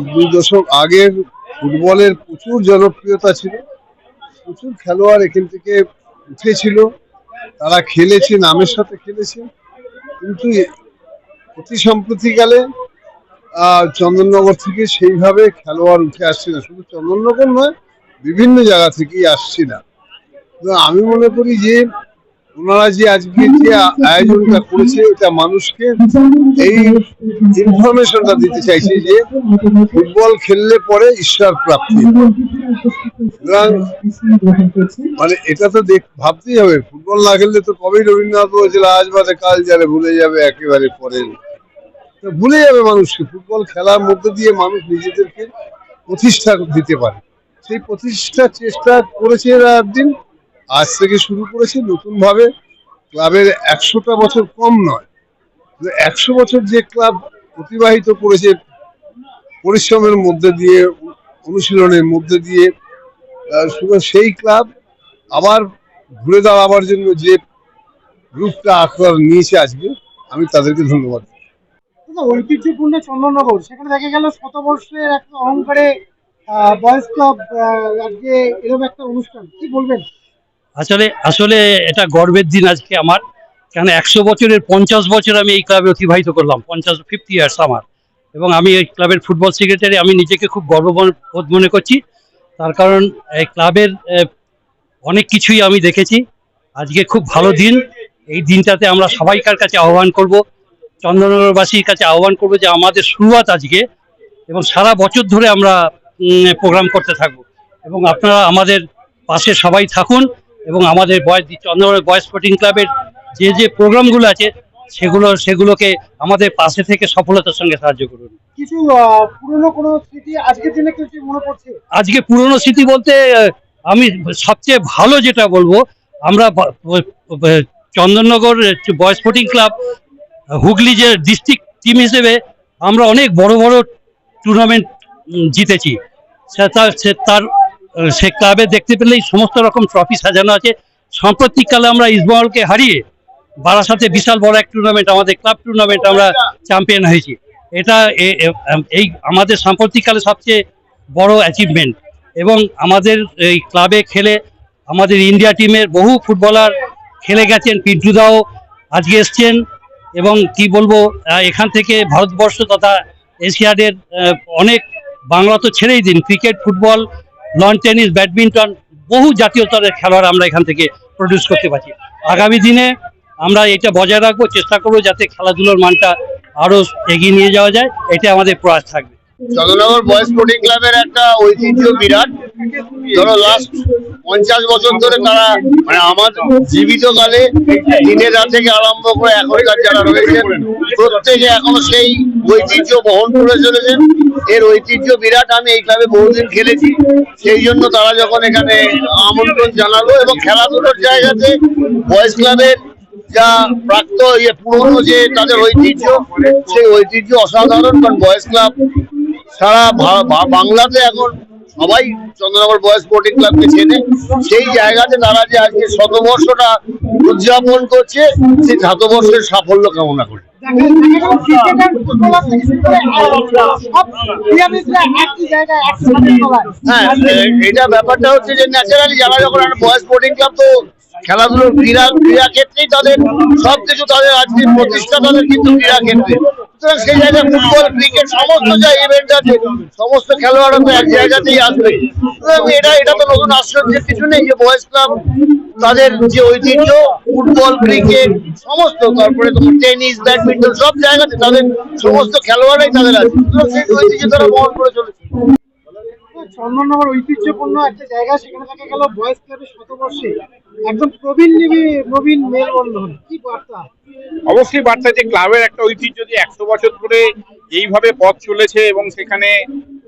এক দুই দশক আগের ফুটবলের প্রচুর জনপ্রিয়তা ছিল, প্রচুর খেলোয়াড় এখান থেকে উঠেছিল, তারা খেলেছে, নামের সাথে খেলেছে, কিন্তু অতি সম্প্রতিকালে চন্দননগর থেকে সেইভাবে খেলোয়াড় উঠে আসছে না, শুধু চন্দননগর নয়, বিভিন্ন জায়গা থেকেই আসছে না। আমি মনে করি যে ওনারা যে আজকে যে আয়োজনটা করেছে, এটা মানুষকে এই ইনফরমেশনটা দিতে চাইছে যে ফুটবল খেললে পরে ঈশ্বর প্রাপ্তি। মানে এটা তো দেখ, ভাবতেই হবে, ফুটবল না খেললে তো কবেই রবীন্দ্রনাথ বলেছিল আজ বাদে কাল যারে ভুলে যাবে, একেবারে পরে ভুলে যাবে মানুষকে, ফুটবল খেলার মধ্যে দিয়ে মানুষ নিজেদেরকে প্রতিষ্ঠা দিতে পারে। সেই প্রতিষ্ঠার চেষ্টা করেছে এরা একদিন আজ থেকে শুরু করেছে নতুন ভাবে ক্লাবের একশোটা বছর কম নয়। একশো বছর যে ক্লাব অতিবাহিত করেছে পরিশ্রমের মধ্যে দিয়ে, অনুশীলনের মধ্যে দিয়ে শুধু সেই ক্লাব আবার ঘুরে দাঁড়াবার জন্য যে রূপটা আকার নিয়েছে আজকে, আমি তাদেরকে ধন্যবাদ ঐতিহ্যপূর্ণ চন্দননগর, সেখানে দেখা গেল শতবর্ষের একটা অহংকারে বয়স ক্লাব আজকে এরকম একটা অনুষ্ঠান, কি বলবেন? আসলে আসলে এটা গর্বের দিন আজকে আমার। কেন একশো বছরের পঞ্চাশ বছর আমি এই ক্লাবে অতিবাহিত করলাম, পঞ্চাশ ফিফটি ইয়ার্স আমার। এবং আমি এই ক্লাবের ফুটবল সেক্রেটারি আমি নিজেকে খুব গর্ববোধ মনে করছি। তার কারণ, এই ক্লাবের অনেক কিছুই আমি দেখেছি। আজকে খুব ভালো দিন। এই দিনটাতে আমরা সবাইকার কাছে আহ্বান করব, চন্দননগরবাসীর কাছে আহ্বান করব যে আমাদের শুরুয়াত আজকে এবং সারা বছর ধরে আমরা প্রোগ্রাম করতে থাকব। এবং আপনারা আমাদের পাশে সবাই থাকুন। এবং আমাদের বয়স চন্দ্রনগর বয়স স্পোর্টিং ক্লাবের যে যে প্রোগ্রামগুলো আছে সেগুলো সেগুলোকে আমাদের পাশে থেকে সফলতার সঙ্গে সাহায্য করুন। কিছু পুরনো কোনো স্মৃতি আজকের দিনে কিছু মনে পড়ছে? আজকে পুরনো স্মৃতি বলতে আমি সবচেয়ে ভালো যেটা বলব আমরা Chandannagar boys sporting club Hooghly যে ডিস্ট্রিক্ট টিম হিসেবে আমরা অনেক বড় বড় টুর্নামেন্ট জিতেছি। তার সে ক্লাবে দেখতে পেলেই সমস্ত রকম ট্রফি সাজানো আছে। সাম্প্রতিককালে আমরা ইসবহলকে হারিয়ে বারাসাতে বিশাল বড় এক টুর্নামেন্ট আমাদের ক্লাব টুর্নামেন্ট আমরা চ্যাম্পিয়ন হয়েছি। এটা এই আমাদের সাম্প্রতিককালে সবচেয়ে বড় অ্যাচিভমেন্ট এবং আমাদের এই ক্লাবে খেলে আমাদের ইন্ডিয়া টিমের বহু ফুটবলার খেলে গেছেন। পিন্টুদাও আজকে এসছেন এবং কি বলব এখান থেকে ভারতবর্ষ তথা এশিয়াডের অনেক, বাংলা তো ছেড়েই দিন। Cricket football lawn tennis badminton বহু জাতীয় স্তরের খেলোয়াড় আমরা এখান থেকে প্রডিউস করতে পারছি। আগামী দিনে আমরা এটা বজায় রাখব, চেষ্টা করব যাতে খেলাধুলোর মানটা আরও এগিয়ে নিয়ে যাওয়া যায়। এটা আমাদের প্রয়াস থাকবে। চন্দ্রনগর বয়েজ স্পোর্টিং ক্লাবের একটা ঐতিহ্য বিরাট। ধরো লাস্ট পঞ্চাশ বছর ধরে তারা মানে আমার জীবিত কালে দিনের রাত থেকে আরম্ভ করে এখনকার যারা রয়েছেন প্রত্যেকে এখনও সেই ঐতিহ্য বহন করে চলেছেন এর ঐতিহ্য বিরাট, আমি এই ক্লাবে বহুদিন খেলেছি। সেই জন্য তারা যখন এখানে আমন্ত্রণ জানালো এবং খেলাধুলোর জায়গাতে বয়েজ ক্লাবের যা প্রাক্ত ইয়ে পুরনো যে তাদের ঐতিহ্য, সেই ঐতিহ্য অসাধারণ, কারণ বয়েজ ক্লাব সারা বাংলাতে এখন সবাই চন্দ্রনগর বয়েজ স্পোর্টিং ক্লাবকে চেনে। সেই জায়গাতে তারা যে আজকে শতবর্ষটা উদযাপন করছে, সেই শতবর্ষের সাফল্য কামনা করে। হ্যাঁ এটা ব্যাপারটা হচ্ছে যে ন্যাচারালি যারা যখন বয়েজ স্পোর্টিং ক্লাব তো খেলাধুলোর ক্রীড়া ক্রীড়া ক্ষেত্রেই তাদের সব কিছু তাদের আজকে প্রতিষ্ঠা তাদের কিন্তু ক্রীড়া ক্ষেত্রে সুতরাং সেই জায়গায় ফুটবল, ক্রিকেট, সমস্ত যা ইভেন্ট আছে, সমস্ত খেলোয়াড়রা তো এক জায়গাতেই আসবে। এটা এটা তো নতুন আশ্চর্যের কিছু নেই যে বয়েজ ক্লাব তাদের যে ঐতিহ্য, ফুটবল, ক্রিকেট, সমস্ত, তারপরে তোমার টেনিস ব্যাডমিন্টন সব জায়গাতে তাদের সমস্ত খেলোয়াড়রাই তাদের আছে সুতরাং সেই ঐতিহ্য তারা বহন করে চলেছে। চন্দননগর ঐতিহ্যপূর্ণ একটা জায়গা, সেখানে দেখা গেল বয়েজ ক্লাবের শতবর্ষে একদম প্রবীণ নিবি নবীন মেলবন্ধন। কি বার্তা? অবশ্যই বার্তা যে ক্লাবের একটা ঐতিহ্য যে একশো বছর ধরে এইভাবে পথ চলেছে এবং সেখানে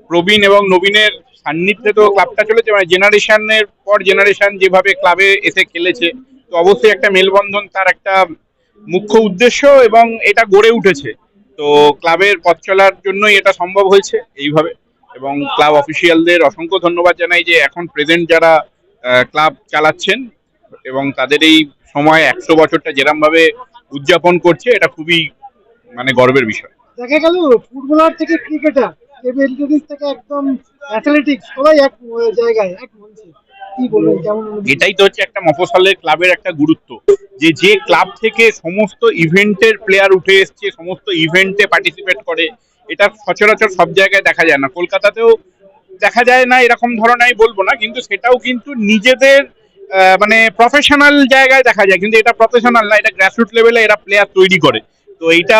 প্রবীণ এবং নবীনের সান্নিধ্যে তো ক্লাবটা চলেছে মানে জেনারেশনের পর জেনারেশন যেভাবে ক্লাবে এসে খেলেছে, তো অবশ্যই একটা মেলবন্ধন তার একটা মুখ্য উদ্দেশ্য এবং এটা গড়ে উঠেছে। তো ক্লাবের পথ চলার জন্যই এটা সম্ভব হয়েছে এইভাবে। এবং ক্লাব অফিসিয়ালদের অসংখ্য ধন্যবাদ জানাই যে এখন প্রেজেন্ট যারা ক্লাব চালাচ্ছেন এবং তাদের এই সময় একশো বছরটা যেরম ভাবে উদযাপন করছে এটা খুবই মানে গর্বের বিষয় দেখা গেল ফুটবলার থেকে ক্রিকেটার টেবিল টেনিস থেকে একদম অ্যাথলেটিক্স সবাই এক জায়গায় এক মঞ্চে? এটাই তো হচ্ছে একটা মফসলের ক্লাবের একটা গুরুত্ব যে যে ক্লাব থেকে সমস্ত ইভেন্টের প্লেয়ার উঠে এসছে সমস্ত ইভেন্টে পার্টিসিপেট করে এটা সচরাচর সব জায়গায় দেখা যায় না। কলকাতাতেও দেখা যায় না এরকম ধরনের আমি বলব না কিন্তু সেটাও কিন্তু নিজেদের মানে প্রফেশনাল জায়গায় দেখা যায়। কিন্তু এটা প্রফেশনাল না এটা গ্রাসরুট লেভেলে এরা প্লেয়ার তৈরি করে। তো এইটা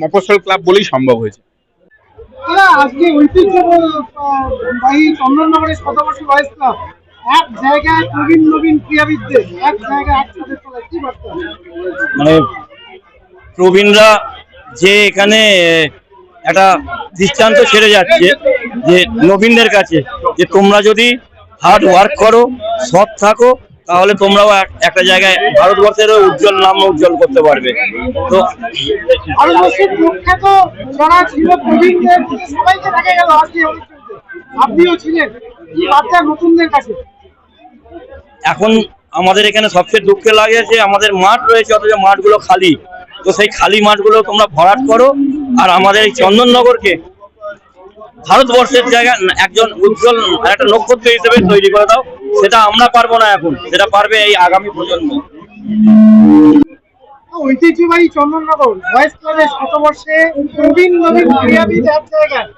মফস্বল ক্লাব বলেই সম্ভব হয়েছে। আজকে ঐতিহ্যবাহী চন্দননগরের শতবর্ষী বয়স ক্লাব এক জায়গায় নবীন নবীন ক্রীড়াবিদদের এক জায়গায় একসাথে চলে কি মানে প্রবীণরা যে এখানে একটা দৃষ্টান্ত ছেড়ে যাচ্ছে যে নবীনদের কাছে যে তোমরা যদি হার্ড ওয়ার্ক করো সৎ থাকো তাহলে তোমরাও এক- একটা জায়গায় ভারতবর্ষেরও উজ্জ্বল নাম উজ্জ্বল করতে পারবে। তো এখন আমাদের এখানে সবচেয়ে দুঃখে লাগে যে আমাদের মাঠ রয়েছে অথচ মাঠগুলো খালি। তো সেই খালি মাঠগুলো তোমরা ভরাট করো আর আমাদের এই চন্দননগরকে ভারতবর্ষের জায়গা একজন উজ্জ্বল একটা নক্ষত্র হিসেবে তৈরি করে দাও। সেটা আমরা পারব না এখন সেটা পারবে এই আগামী প্রজন্ম। ঐতিহ্যবাহী চন্দননগর শতবর্ষে নবীন নবীন এক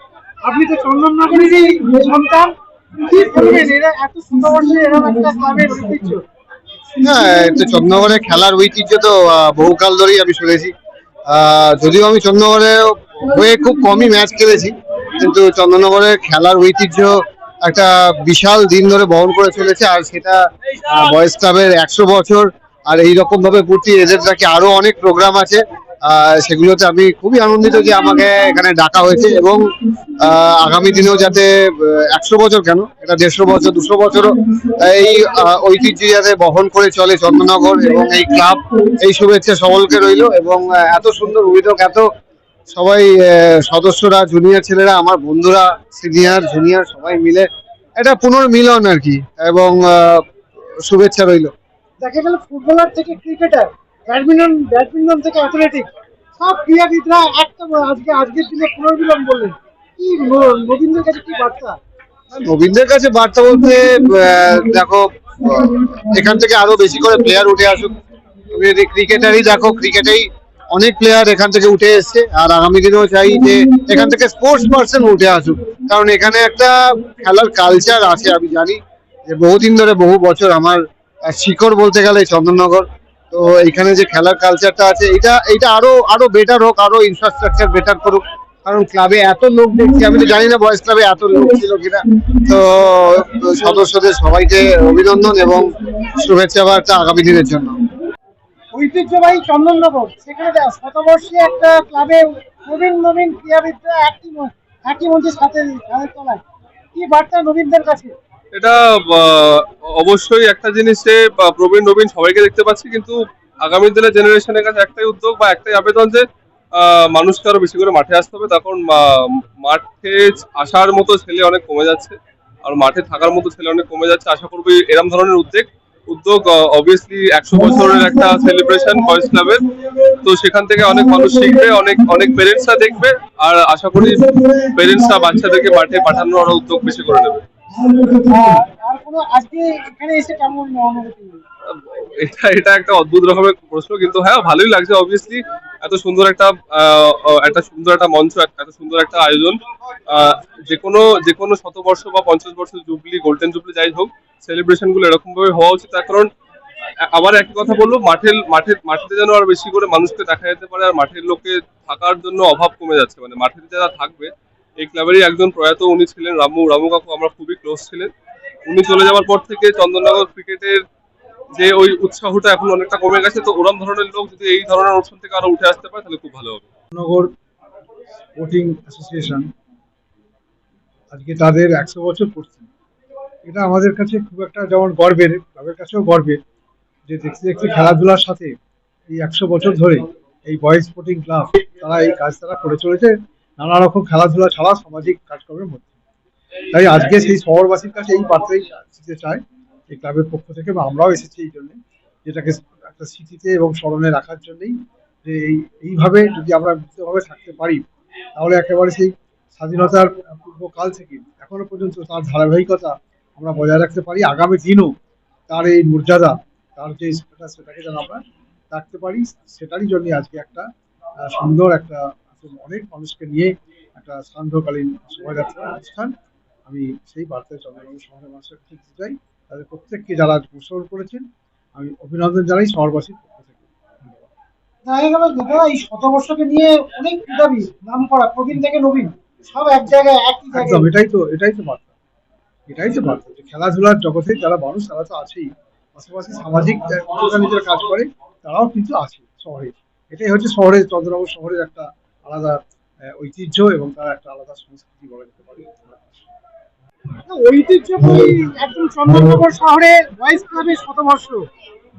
আপনি তো চন্দননগরেরই সন্তান কি বলবেন এরা এত শতবর্ষে এরকম একটা ক্লাবের ঐতিহ্য। হ্যাঁ এটা খেলার ঐতিহ্য তো বহুকাল ধরেই আমি শুনেছি। যদিও আমি চন্দ্রনগরে হয়ে খুব কমই ম্যাচ খেলেছি, কিন্তু চন্দ্রনগরের খেলার ঐতিহ্য একটা বিশাল দিন ধরে বহন করে চলেছে, আর সেটা বয়স ক্লাবের একশো বছর, আর এইরকম ভাবে পূর্তি এদের নাকি আরও অনেক প্রোগ্রাম আছে সেগুলোতে আমি খুবই আনন্দিত যে আমাকে এখানে ডাকা হয়েছে এবং আগামী দিনেও যাতে একশো বছর কেন, এটা দেড়শো বছর, দুশো বছরও এই ঐতিহ্য যাতে বহন করে চলে চন্দ্রনগর এবং এই ক্লাব, এই শুভেচ্ছা সকলকে রইল এবং এত সুন্দর অভিযোগ, এত সবাই সদস্যরা জুনিয়র ছেলেরা, আমার বন্ধুরা সিনিয়র জুনিয়র সবাই মিলে এটা পুনর্মিলন আর কি এবং শুভেচ্ছা রইল। দেখা গেল ফুটবলার থেকে ক্রিকেটার ব্যাডমিন্টন ব্যাডমিন্টন থেকে অ্যাথলেটিক। সব ক্রীড়াবিদরা একটা আজকে আজকের দিনে পুনর্মিলন বললেন কি নবীনদের কাছে কি বার্তা? নবীনদের কাছে বার্তা বলতে দেখো, এখান থেকে আরও বেশি করে প্লেয়ার উঠে আসুক। তুমি যদি ক্রিকেটারই দেখো, ক্রিকেটেই অনেক প্লেয়ার এখান থেকে উঠে এসছে। আর আগামী দিনেও চাই যে এখান থেকে স্পোর্টস পার্সন উঠে আসুক। কারণ এখানে একটা খেলার কালচার আছে, আমি জানি। যে বহুদিন ধরে, বহু বছর আমার শিকড় বলতে গেলে চন্দননগর। তো এখানে যে খেলার কালচারটা আছে, এটা এটা আরও আরও বেটার হোক, আরও ইনফ্রাস্ট্রাকচার বেটার করুক। কারণ ক্লাবে এত লোক দেখছি, আমি তো জানি না বয়স ক্লাবে এত লোক ছিল কিনা। তো সদস্যদের সবাইকে অভিনন্দন এবং শুভেচ্ছা বার্তা আগামী দিনের জন্য। ঐতিহ্যবাহী চন্দননগর, সেখানে শতবর্ষী একটা ক্লাবে নবীন নবীন ক্রীড়াবিদরা একই একই মঞ্চে সাথে তলায়। কি বার্তা নবীনদের কাছে? এটা অবশ্যই একটা জিনিসে প্রবীণ নবীন সবাইকে দেখতে পাচ্ছি, কিন্তু আগামী দিনের জেনারেশনের কাছে একটাই উদ্যোগ বা একটাই আবেদন যে মানুষকে আরও বেশি করে মাঠে আসতে হবে। তখন মাঠে আসার মতো ছেলে অনেক কমে যাচ্ছে, আর মাঠে থাকার মতো ছেলে অনেক কমে যাচ্ছে। আশা করব এরম ধরনের উদ্যোগ উদ্যোগ অবভিয়াসলি একশো বছরের একটা সেলিব্রেশন বয়েস ক্লাবের তো সেখান থেকে অনেক মানুষ শিখবে, অনেক অনেক পেরেন্টসরা দেখবে, আর আশা করি পেরেন্টসরা বাচ্চাদেরকে মাঠে পাঠানোর আরও উদ্যোগ বেশি করে নেবে। এটা এটা একটা অদ্ভুত রকমের প্রশ্ন, কিন্তু হ্যাঁ ভালোই লাগছে অবভিয়াসলি এত সুন্দর একটা একটা সুন্দর একটা মঞ্চ, এত সুন্দর একটা আয়োজন। যে কোনো যে কোনো শতবর্ষ বা পঞ্চাশ বর্ষ জুবলি গোল্ডেন জুবলি যাই হোক সেলিব্রেশনগুলো এরকম ভাবে হওয়া উচিত। তার কারণ আবার একই কথা বলব, মাঠের মাঠের মাঠে যেন আর বেশি করে মানুষকে দেখা যেতে পারে, আর মাঠের লোকে থাকার জন্য অভাব কমে যাচ্ছে। মানে মাঠে যারা থাকবে এই ক্লাবেরই একজন প্রয়াত, উনি ছিলেন রামু। রামু কাকু আমরা খুবই ক্লোজ ছিলেন। উনি চলে যাওয়ার পর থেকে চন্দননগর ক্রিকেটের যে ওই উৎসাহটা এখন অনেকটা কমে গেছে। তো ওরম ধরনের লোক যদি এই ধরনের অনুষ্ঠান থেকে আরও উঠে আসতে পারে, তাহলে খুব ভালো হবে। নগর স্পোর্টিং অ্যাসোসিয়েশন আজকে তাদের একশো বছর পড়ছে। এটা আমাদের কাছে খুব একটা যেমন গর্বের, তাদের কাছেও গর্বের যে দেখতে দেখতে খেলাধুলার সাথে এই একশো বছর ধরে এই বয়েজ স্পোর্টিং ক্লাব তারা এই কাজ তারা করে চলেছে। নানা রকম খেলাধুলা ছাড়া সামাজিক কাজকর্মের মধ্যে। তাই আজকে সেই শহরবাসীর কাছে এই বার্তাই দিতে চাই এই ক্লাবের পক্ষ থেকে, বা আমরাও এসেছি এই জন্যে, যেটাকে একটা স্মৃতিতে এবং স্মরণে রাখার জন্যেই যে এই, এইভাবে যদি আমরা মুক্তভাবে থাকতে পারি, তাহলে একেবারে সেই স্বাধীনতার পূর্বকাল থেকে এখনও পর্যন্ত তার ধারাবাহিকতা আমরা বজায় রাখতে পারি। আগামী দিনও তার এই মর্যাদা, তার যে সেটাকে যেন আমরা রাখতে পারি, সেটারই জন্য আজকে একটা সুন্দর একটা অনেক মানুষকে নিয়ে একটা সান্ধ্যকালীন শোভাযাত্রা অনুষ্ঠান। আমি সেই বার্তায় চন্দ্রবাবু শহরের মানুষের কাছে দিতে চাই তাদের প্রত্যেককে যারা অংশগ্রহণ করেছেন আমি অভিনন্দন জানাই শহরবাসীর পক্ষ থেকে। দেখা গেল দাদা এই শতবর্ষকে নিয়ে অনেক নাম করা প্রবীণ থেকে নবীন সব এক জায়গায় একই একদম জায়গায় এটাই তো এটাই তো বার্তা। এটাই তো বার্তা যে খেলাধুলার জগতে যারা মানুষ তারা তো আছেই। পাশাপাশি সামাজিক যারা কাজ করে তারাও কিন্তু আছে শহরে। এটাই হচ্ছে শহরের চন্দ্রনগর শহরের একটা আলাদা ঐতিহ্য এবং তার একটা আলাদা সংস্কৃতি বলা যেতে পারে। একদম চন্দননগর শহরে বয়েজ ক্লাবের শতবর্ষ।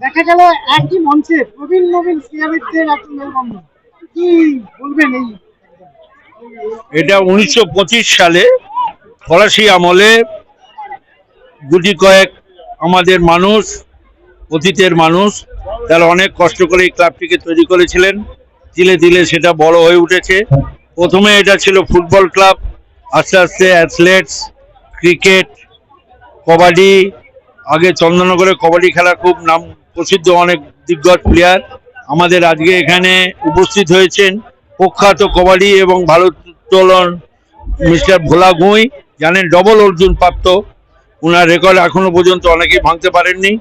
দেখা গেল একই মঞ্চে প্রবীণ নবীন ক্রীড়াবিদদের কি বলবেন এই এটা উনিশশো পঁচিশ সালে ফরাসি আমলে গুটি কয়েক আমাদের মানুষ, অতীতের মানুষ, তারা অনেক কষ্ট করে এই ক্লাবটিকে তৈরি করেছিলেন। ধীরে ধীরে সেটা বড় হয়ে উঠেছে। প্রথমে এটা ছিল ফুটবল ক্লাব, আস্তে আস্তে অ্যাথলেটস ক্রিকেট কবাডি, আগে চন্দননগরে কবাডি খেলা খুব নাম প্রসিদ্ধ অনেক দিগ্গজ প্লেয়ার আমাদের আজকে এখানে উপস্থিত হয়েছেন প্রখ্যাত কবাডি এবং ভারোত্তোলন মিস্টার ভোলা গুঁই, জানেন ডবল অর্জুন প্রাপ্ত ওনার রেকর্ড এখনও পর্যন্ত অনেকেই ভাঙতে পারেননি।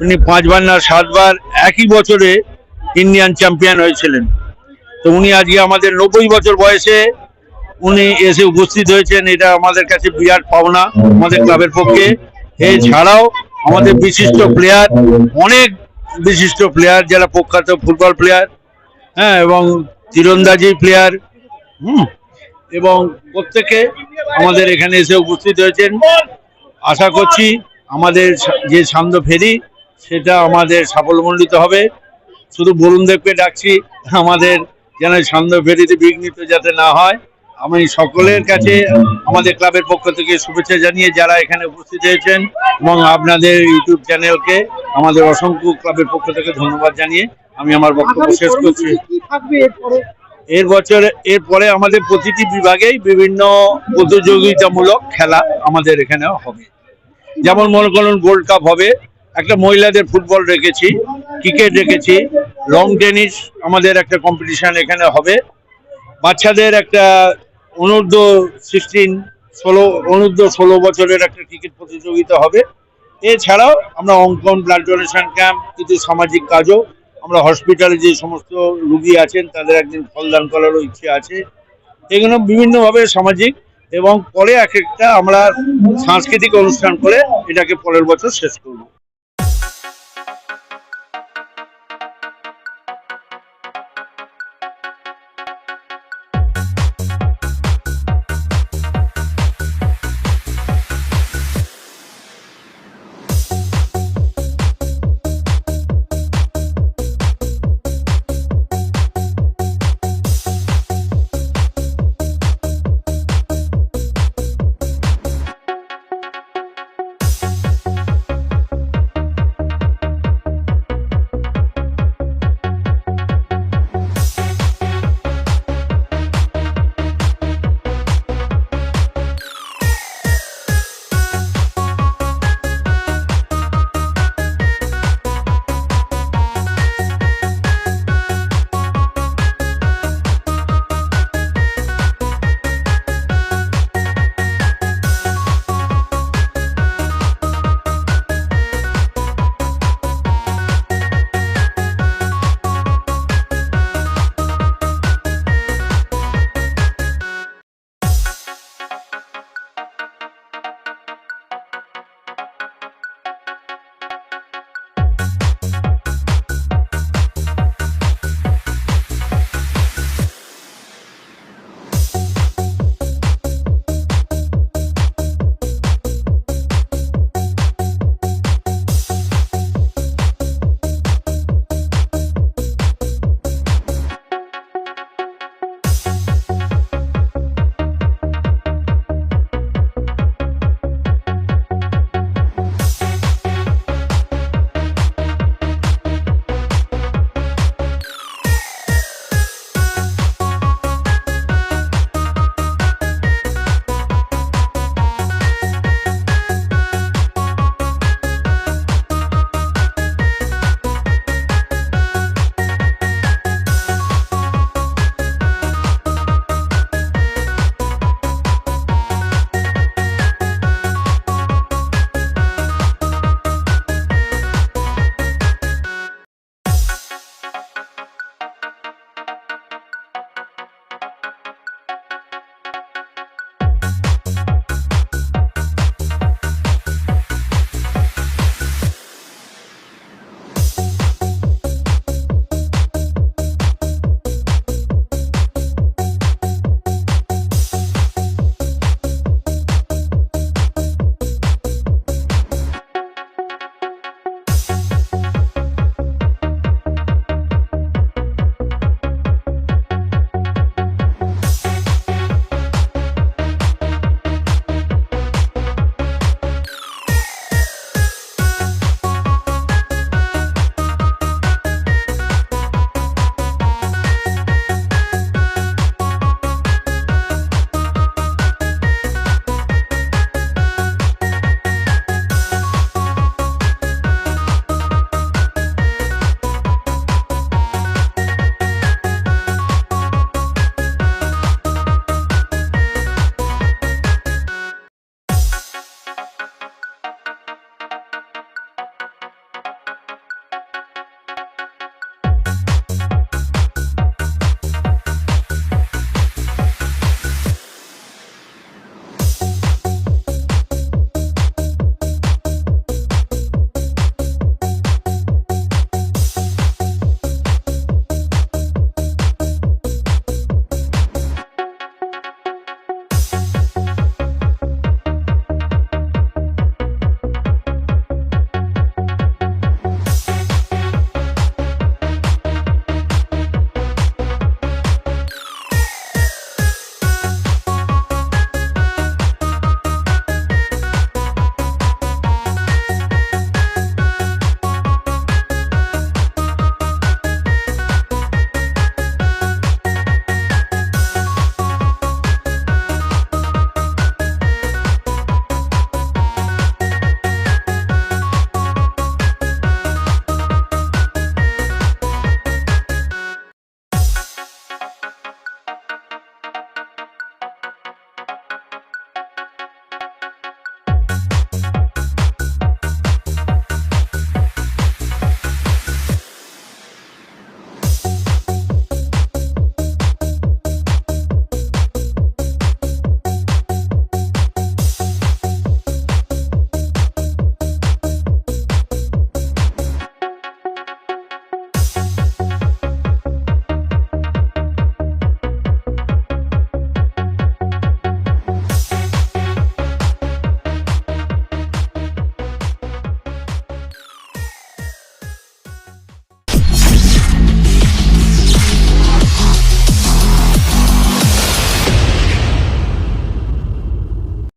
উনি পাঁচবার না সাতবার, একই বছরে ইন্ডিয়ান চ্যাম্পিয়ন হয়েছিলেন। তো উনি আজকে আমাদের নব্বই বছর বয়সে উনি এসে উপস্থিত হয়েছেন। এটা আমাদের কাছে বিরাট পাওনা আমাদের ক্লাবের পক্ষে। এছাড়াও আমাদের বিশিষ্ট প্লেয়ার অনেক বিশিষ্ট প্লেয়ার যারা প্রখ্যাত ফুটবল প্লেয়ার হ্যাঁ এবং তীরন্দাজি প্লেয়ার হুম, এবং প্রত্যেকে আমাদের এখানে এসে উপস্থিত হয়েছেন। আশা করছি আমাদের যে সান্ধ্য ফেরি, সেটা আমাদের সাফল্যমণ্ডিত হবে। শুধু বরুণ দেবকে ডাকছি আমাদের যেন সান্ধ্য ফেরিতে বিঘ্নিত যাতে না হয়। আমি সকলের কাছে আমাদের ক্লাবের পক্ষ থেকে শুভেচ্ছা জানিয়ে যারা এখানে উপস্থিত হয়েছেন এবং আপনাদের ইউটিউব চ্যানেলকে আমাদের অসংখ্য ক্লাবের পক্ষ থেকে ধন্যবাদ জানিয়ে আমি আমার বক্তব্য শেষ করছি। এর বছর এরপরে আমাদের প্রতিটি বিভাগেই বিভিন্ন প্রতিযোগিতামূলক খেলা আমাদের এখানে হবে। যেমন মনে করুন গোল্ড কাপ হবে একটা মহিলাদের ফুটবল রেখেছি, ক্রিকেট রেখেছি লং টেনিস আমাদের একটা কম্পিটিশন এখানে হবে। বাচ্চাদের একটা অনূর্ধ্ব সিক্সটিন ষোলো, অনূর্ধ্ব ষোলো বছরের একটা ক্রিকেট প্রতিযোগিতা হবে। এছাড়াও আমরা অঙ্কন ব্লাড ডোনেশন ক্যাম্প কিছু সামাজিক কাজও, আমরা হসপিটালে যে সমস্ত রুগী আছেন, তাদের একদিন ফলদান করারও ইচ্ছে আছে। এগুলো বিভিন্নভাবে সামাজিক এবং পরে এক একটা আমরা সাংস্কৃতিক অনুষ্ঠান করে এটাকে পরের বছর শেষ করব।